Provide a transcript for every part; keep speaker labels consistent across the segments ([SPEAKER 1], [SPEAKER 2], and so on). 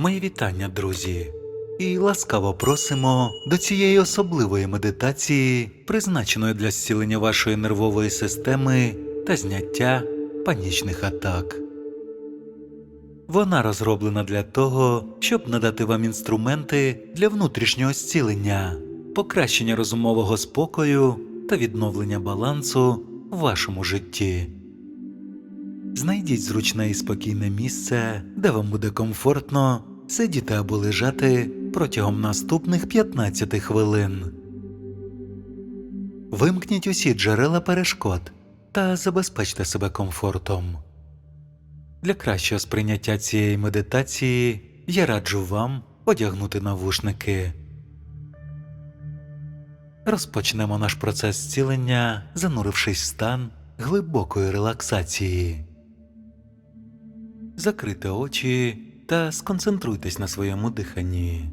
[SPEAKER 1] Мої вітання, друзі, і ласкаво просимо до цієї особливої медитації, призначеної для зцілення вашої нервової системи та зняття панічних атак. Вона розроблена для того, щоб надати вам інструменти для внутрішнього зцілення, покращення розумового спокою та відновлення балансу в вашому житті. Знайдіть зручне і спокійне місце, де вам буде комфортно сидіти або лежати протягом наступних 15 хвилин. Вимкніть усі джерела перешкод та забезпечте себе комфортом. Для кращого сприйняття цієї медитації я раджу вам одягнути навушники. Розпочнемо наш процес зцілення, занурившись в стан глибокої релаксації. Закрийте очі та сконцентруйтесь на своєму диханні.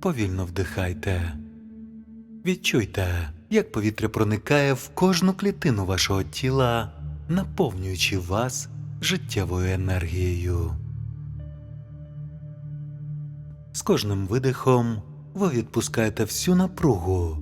[SPEAKER 1] Повільно вдихайте. Відчуйте, як повітря проникає в кожну клітину вашого тіла, наповнюючи вас життєвою енергією. З кожним видихом ви відпускаєте всю напругу,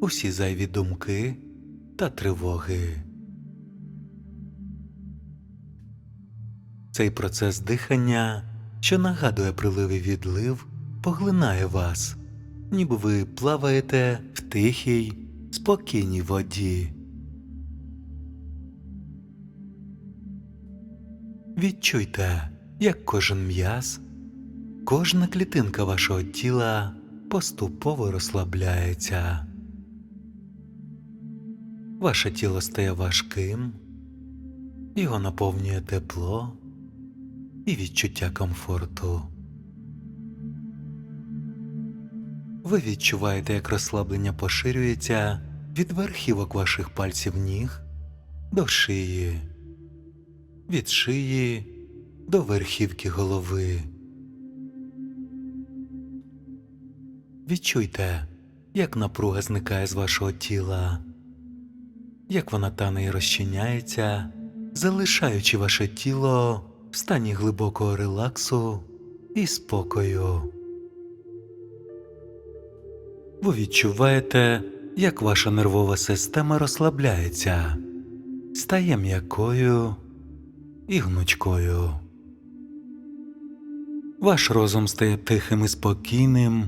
[SPEAKER 1] усі зайві думки та тривоги. Цей процес дихання, що нагадує прилив і відлив, поглинає вас, ніби ви плаваєте в тихій, спокійній воді. Відчуйте, як кожен м'яз, кожна клітинка вашого тіла поступово розслабляється. Ваше тіло стає важким, його наповнює тепло і відчуття комфорту. Ви відчуваєте, як розслаблення поширюється від верхівок ваших пальців ніг до шиї, від шиї до верхівки голови. Відчуйте, як напруга зникає з вашого тіла, як вона тане і розчиняється, залишаючи ваше тіло в стані глибокого релаксу і спокою. Ви відчуваєте, як ваша нервова система розслабляється, стає м'якою і гнучкою. Ваш розум стає тихим і спокійним,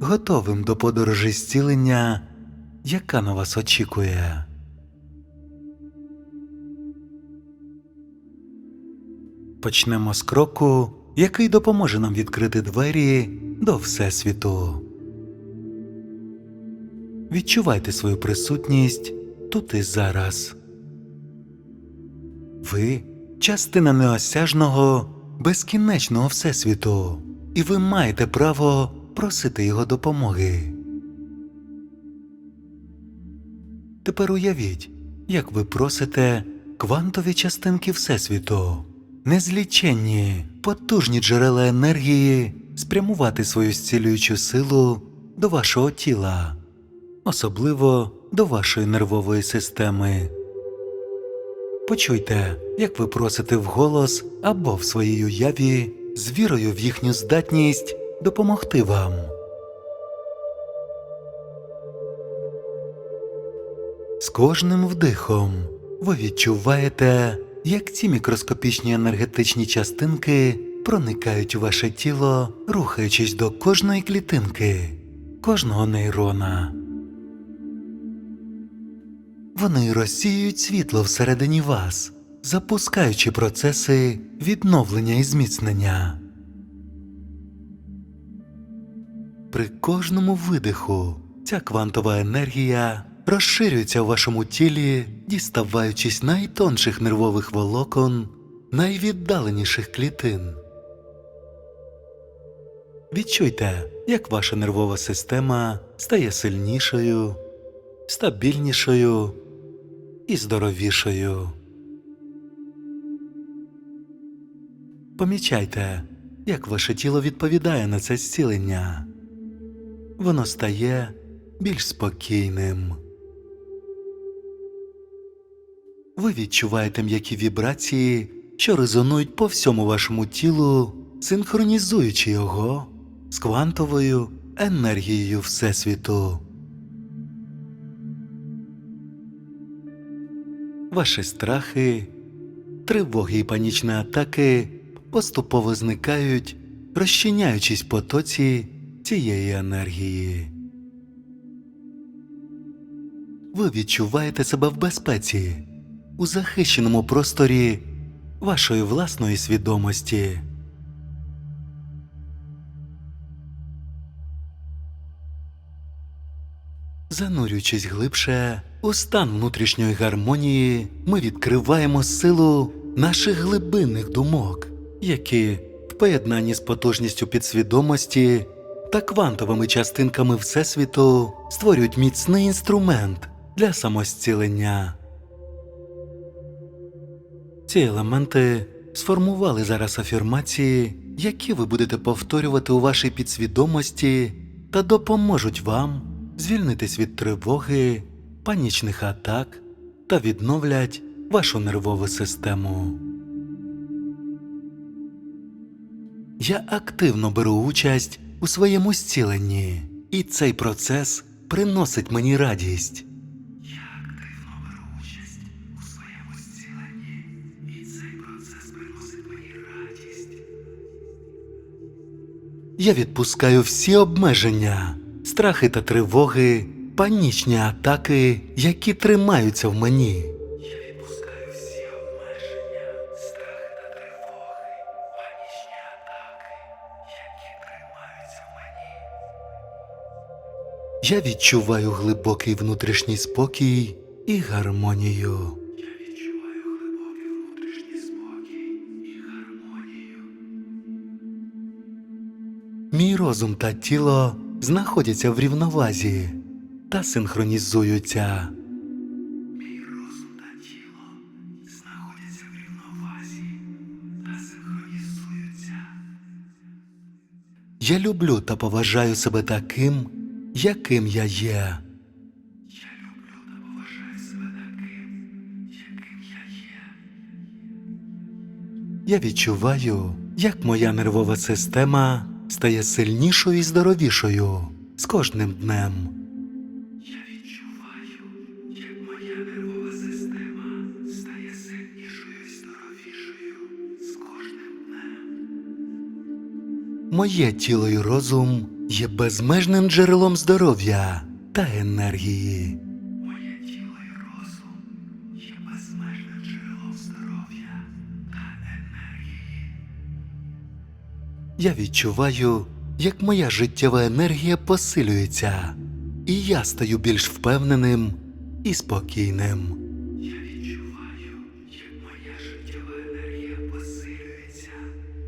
[SPEAKER 1] готовим до подорожі зцілення, яка на вас очікує. Почнемо з кроку, який допоможе нам відкрити двері до Всесвіту. Відчувайте свою присутність тут і зараз. Ви частина неосяжного, безкінечного Всесвіту, і ви маєте право просити його допомоги. Тепер уявіть, як ви просите квантові частинки Всесвіту, незліченні, потужні джерела енергії спрямувати свою зцілюючу силу до вашого тіла, особливо до вашої нервової системи. Почуйте, як ви просите вголос або в своїй уяві з вірою в їхню здатність допомогти вам. З кожним вдихом ви відчуваєте, як ці мікроскопічні енергетичні частинки проникають у ваше тіло, рухаючись до кожної клітинки, кожного нейрона. Вони розсіюють світло всередині вас, запускаючи процеси відновлення і зміцнення. При кожному видиху ця квантова енергія розширюється у вашому тілі, діставаючись найтонших нервових волокон, найвіддаленіших клітин. Відчуйте, як ваша нервова система стає сильнішою, стабільнішою і здоровішою. Помічайте, як ваше тіло відповідає на це зцілення. Воно стає більш спокійним. Ви відчуваєте м'які вібрації що резонують по всьому вашому тілу, синхронізуючи його з квантовою енергією Всесвіту. Ваші страхи, тривоги і панічні атаки поступово зникають, розчиняючись потоці цієї енергії. Ви відчуваєте себе в безпеці у захищеному просторі вашої власної свідомості. Занурюючись глибше у стан внутрішньої гармонії, ми відкриваємо силу наших глибинних думок, які в поєднанні з потужністю підсвідомості та квантовими частинками Всесвіту створюють міцний інструмент для самозцілення. Ці елементи сформували зараз афірмації, які ви будете повторювати у вашій підсвідомості та допоможуть вам звільнитись від тривоги, панічних атак та відновлять вашу нервову систему. Я активно беру участь у своєму зціленні, і цей процес приносить мені радість. Я відпускаю всі обмеження, страхи та тривоги, панічні атаки, які тримаються в мені. Я відпускаю всі обмеження, страхи та тривоги, панічні атаки, які тримаються в мені. Я відчуваю глибокий внутрішній спокій і гармонію. Мій розум та тіло знаходяться в рівновазі та синхронізуються. Мій розум та тіло знаходяться в рівновазі та синхронізуються. Я люблю та поважаю себе таким, яким я є. Я люблю та поважаю себе таким, яким я є. Я відчуваю, як моя нервова система стає сильнішою і здоровішою з кожним днем. Я відчуваю, як моя нервова система стає сильнішою і здоровішою з кожним днем. Моє тіло і розум є безмежним джерелом здоров'я та енергії. Я відчуваю, як моя життєва енергія посилюється, і я стаю більш впевненим і спокійним. Я відчуваю, як моя життєва енергія посилюється,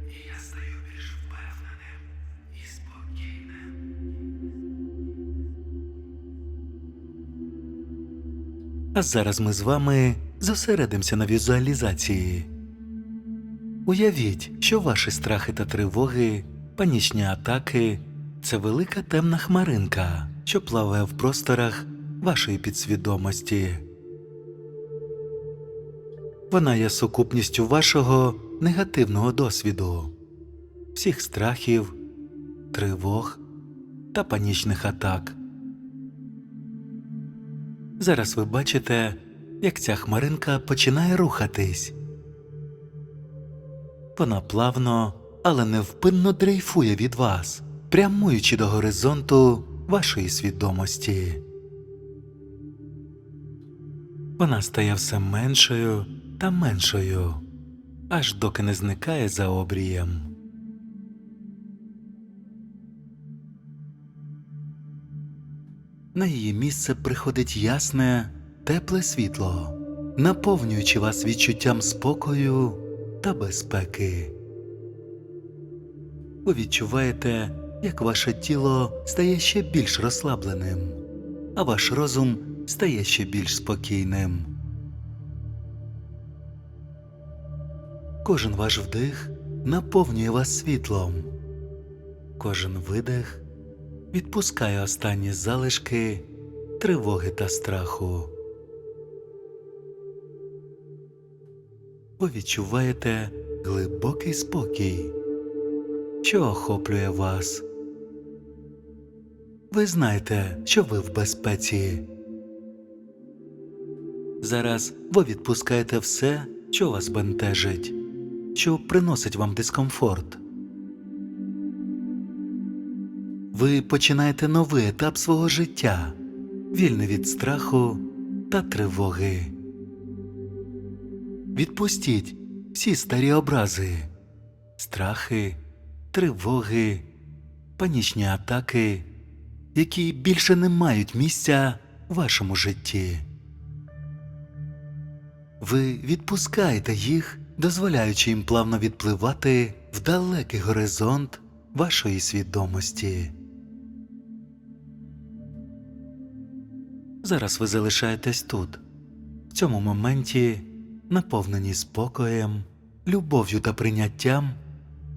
[SPEAKER 1] і я стаю більш впевненим і спокійним. А зараз ми з вами зосередимося на візуалізації. Уявіть, що ваші страхи та тривоги, панічні атаки це велика темна хмаринка, що плаває в просторах вашої підсвідомості. Вона є сукупністю вашого негативного досвіду, всіх страхів, тривог та панічних атак. Зараз ви бачите, як ця хмаринка починає рухатись. Вона плавно, але невпинно дрейфує від вас, прямуючи до горизонту вашої свідомості. Вона стає все меншою та меншою, аж доки не зникає за обрієм. На її місце приходить ясне, тепле світло, наповнюючи вас відчуттям спокою та безпеки. Ви відчуваєте, як ваше тіло стає ще більш розслабленим, а ваш розум стає ще більш спокійним. Кожен ваш вдих наповнює вас світлом, кожен видих відпускає останні залишки тривоги та страху. Ви відчуваєте глибокий спокій, що охоплює вас. Ви знаєте, що ви в безпеці. Зараз ви відпускаєте все, що вас бентежить, що приносить вам дискомфорт. Ви починаєте новий етап свого життя, вільний від страху та тривоги. Відпустіть всі старі образи, страхи, тривоги, панічні атаки, які більше не мають місця в вашому житті. Ви відпускаєте їх, дозволяючи їм плавно відпливати в далекий горизонт вашої свідомості. Зараз ви залишаєтесь тут, в цьому моменті, наповнені спокоєм, любов'ю та прийняттям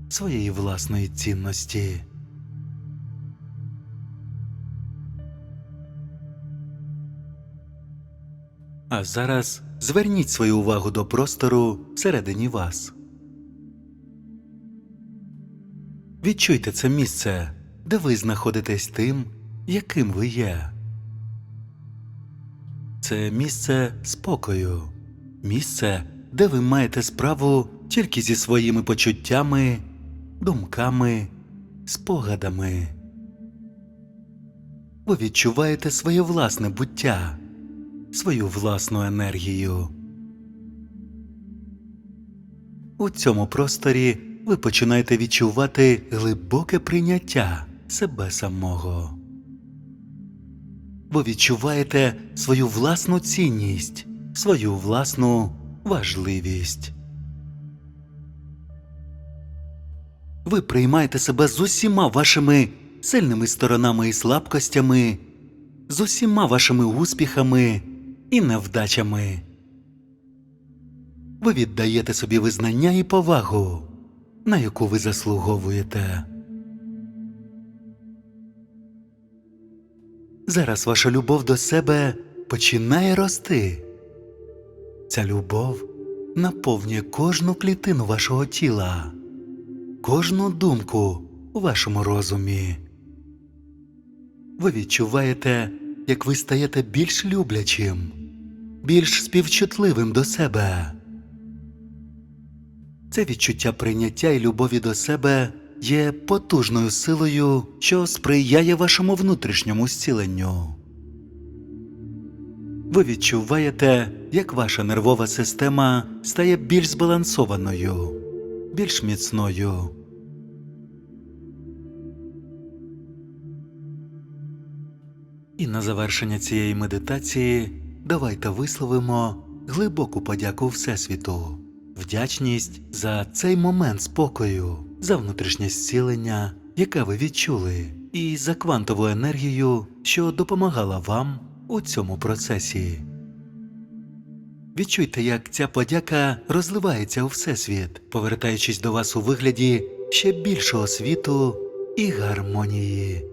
[SPEAKER 1] своєї власної цінності. А зараз зверніть свою увагу до простору всередині вас. Відчуйте це місце, де ви знаходитесь тим, яким ви є. Це місце спокою, місце, де ви маєте справу тільки зі своїми почуттями, думками, спогадами. Ви відчуваєте своє власне буття, свою власну енергію. У цьому просторі ви починаєте відчувати глибоке прийняття себе самого. Ви відчуваєте свою власну цінність, свою власну важливість. Ви приймаєте себе з усіма вашими сильними сторонами і слабкостями, з усіма вашими успіхами і невдачами. Ви віддаєте собі визнання і повагу, на яку ви заслуговуєте. Зараз ваша любов до себе починає рости. Ця любов наповнює кожну клітину вашого тіла, кожну думку у вашому розумі. Ви відчуваєте, як ви стаєте більш люблячим, більш співчутливим до себе. Це відчуття прийняття і любові до себе є потужною силою, що сприяє вашому внутрішньому зціленню. Ви відчуваєте, як ваша нервова система стає більш збалансованою, більш міцною. І на завершення цієї медитації давайте висловимо глибоку подяку Всесвіту, вдячність за цей момент спокою, за внутрішнє зцілення, яке ви відчули, і за квантову енергію, що допомагала вам у цьому процесі. Відчуйте, як ця подяка розливається у Всесвіт, повертаючись до вас у вигляді ще більшого світу і гармонії.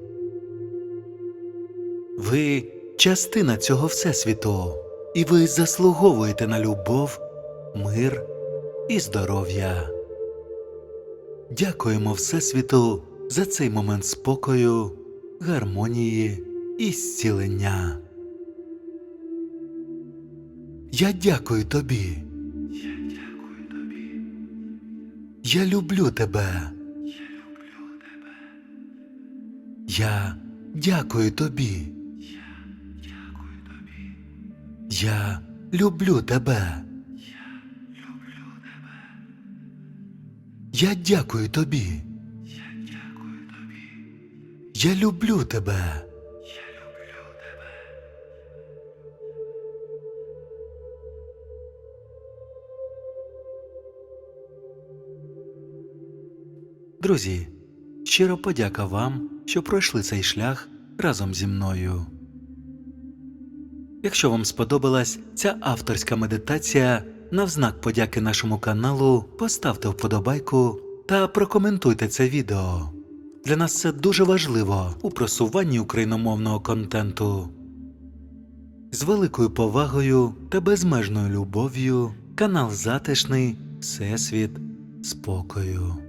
[SPEAKER 1] Ви частина цього Всесвіту, і ви заслуговуєте на любов, мир і здоров'я. Дякуємо Всесвіту за цей момент спокою, гармонії і зцілення. Я дякую тобі. Я дякую тобі. Я люблю тебе. Я люблю тебе. Я дякую тобі. Я люблю тебе. Я люблю тебе. Я дякую тобі. Я дякую тобі. Я люблю тебе. Друзі, щиро подяка вам, що пройшли цей шлях разом зі мною. Якщо вам сподобалась ця авторська медитація, на знак подяки нашому каналу поставте вподобайку та прокоментуйте це відео. Для нас це дуже важливо у просуванні україномовного контенту. З великою повагою та безмежною любов'ю канал затишний Всесвіт спокою.